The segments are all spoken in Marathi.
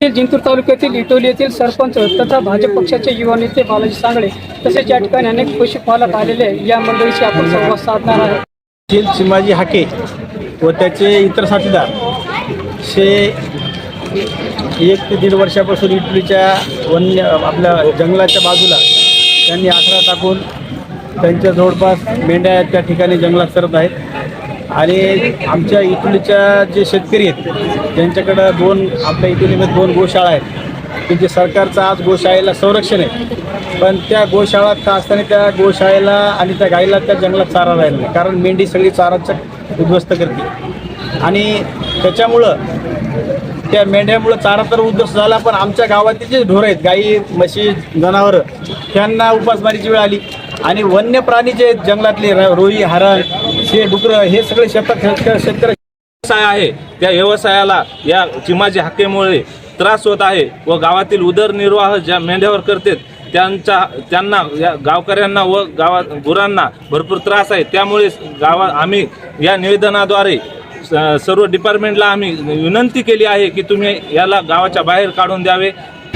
जिंतूर तालुक्यातील इटोली येथील सरपंच तथा भाजप पक्षाचे युवा नेते बालाजी सांगळे तसेच या ठिकाणी अनेक पशुपालक आलेले या मंडळीशी आपण संवाद साधणार आहे चिमाजी हाके व त्याचे इतर साथीदार शे एक ते दीड वर्षापासून इटलीच्या वन्य आपल्या जंगलाच्या बाजूला त्यांनी आखडा टाकून त्यांच्या जवळपास मेंढ्या त्या ठिकाणी जंगलात करत आहेत. आणि आमच्या इथलीच्या जे शेतकरी आहेत त्यांच्याकडं दोन आपल्या इटलीमध्ये दोन गोशाळा आहेत. त्यांचे जे सरकारचं आज गोशाळेला संरक्षण आहे. पण त्या गोशाळा का असताना त्या गोशाळेला आणि त्या गाईला त्या जंगलात चारा राहिला नाही. कारण मेंढी सगळी चाराचं उद्ध्वस्त करते. आणि त्याच्यामुळं त्या मेंढ्यामुळं चारा तर उद्ध्वस्त झाला पण आमच्या गावातील जे ढोरं आहेत गाई म्हशी जनावरं त्यांना उपासमारीची वेळ आली. आणि वन्य प्राणी जे आहेत जंगलातले र- रोई हरण हे डुकरं हे सगळे शेतात शेतकरी व्यवसाय आहे. त्या व्यवसायाला या चिमाजी हाकेमुळे त्रास होत आहे व गावातील उदरनिर्वाह ज्या मेंढ्यावर करतात त्यांचा त्यांना या गावकऱ्यांना व गावात गुरांना भरपूर त्रास आहे. त्यामुळे गावा आम्ही या निवेदनाद्वारे स- सर्व डिपार्टमेंटला आम्ही विनंती केली आहे की तुम्ही याला गावाच्या बाहेर काढून द्यावे.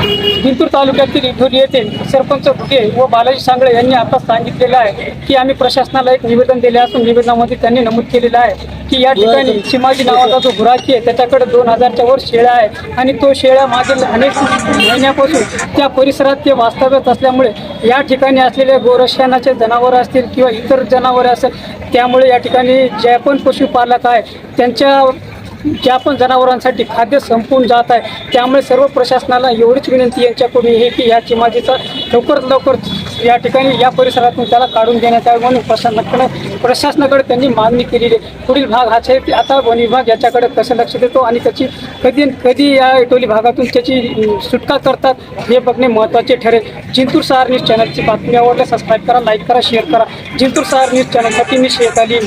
जिंतूर तालुक्यातील इटोली येथे सरपंच भुगे व बालाजी सांगळे यांनी आता सांगितलेलं आहे की आम्ही प्रशासनाला एक निवेदन दिले असून निवेदनामध्ये त्यांनी नमूद केलेलं आहे की या ठिकाणी चिमाजी नावाचा जो गुराखी आहे त्याच्याकडे दोन हजारच्या वर शेळ्या आहेत आणि तो शेळ्या मागील अनेक महिन्यापासून त्या परिसरात ते वास्तव्यात असल्यामुळे या ठिकाणी असलेले गोरक्षणाचे जनावरं असतील किंवा इतर जनावरे असेल त्यामुळे या ठिकाणी जे पण पशुपालक आहे त्यांच्या ज्या पण जनावरांसाठी खाद्य संपून जात आहे त्यामुळे सर्व प्रशासनाला एवढीच विनंती यांच्याकडून आहे की या चिमाजीचा लवकरात लवकर या ठिकाणी या परिसरातून त्याला काढून देण्यात यावे म्हणून प्रशासनाकडे प्रशासनाकडे त्यांनी मागणी केलेली आहे. पुढील भाग हाच आहे आता वन विभाग याच्याकडे कसं लक्ष देतो आणि त्याची कधी कधी या टोली भागातून त्याची सुटका करतात हे बघणे महत्त्वाचे ठरेल. जिंतूर सहार न्यूज चॅनलची बातमी आवडल्या सबस्क्राईब करा लाईक करा शेअर करा. जिंतूर सहार न्यूज चॅनलसाठी मी शेख अली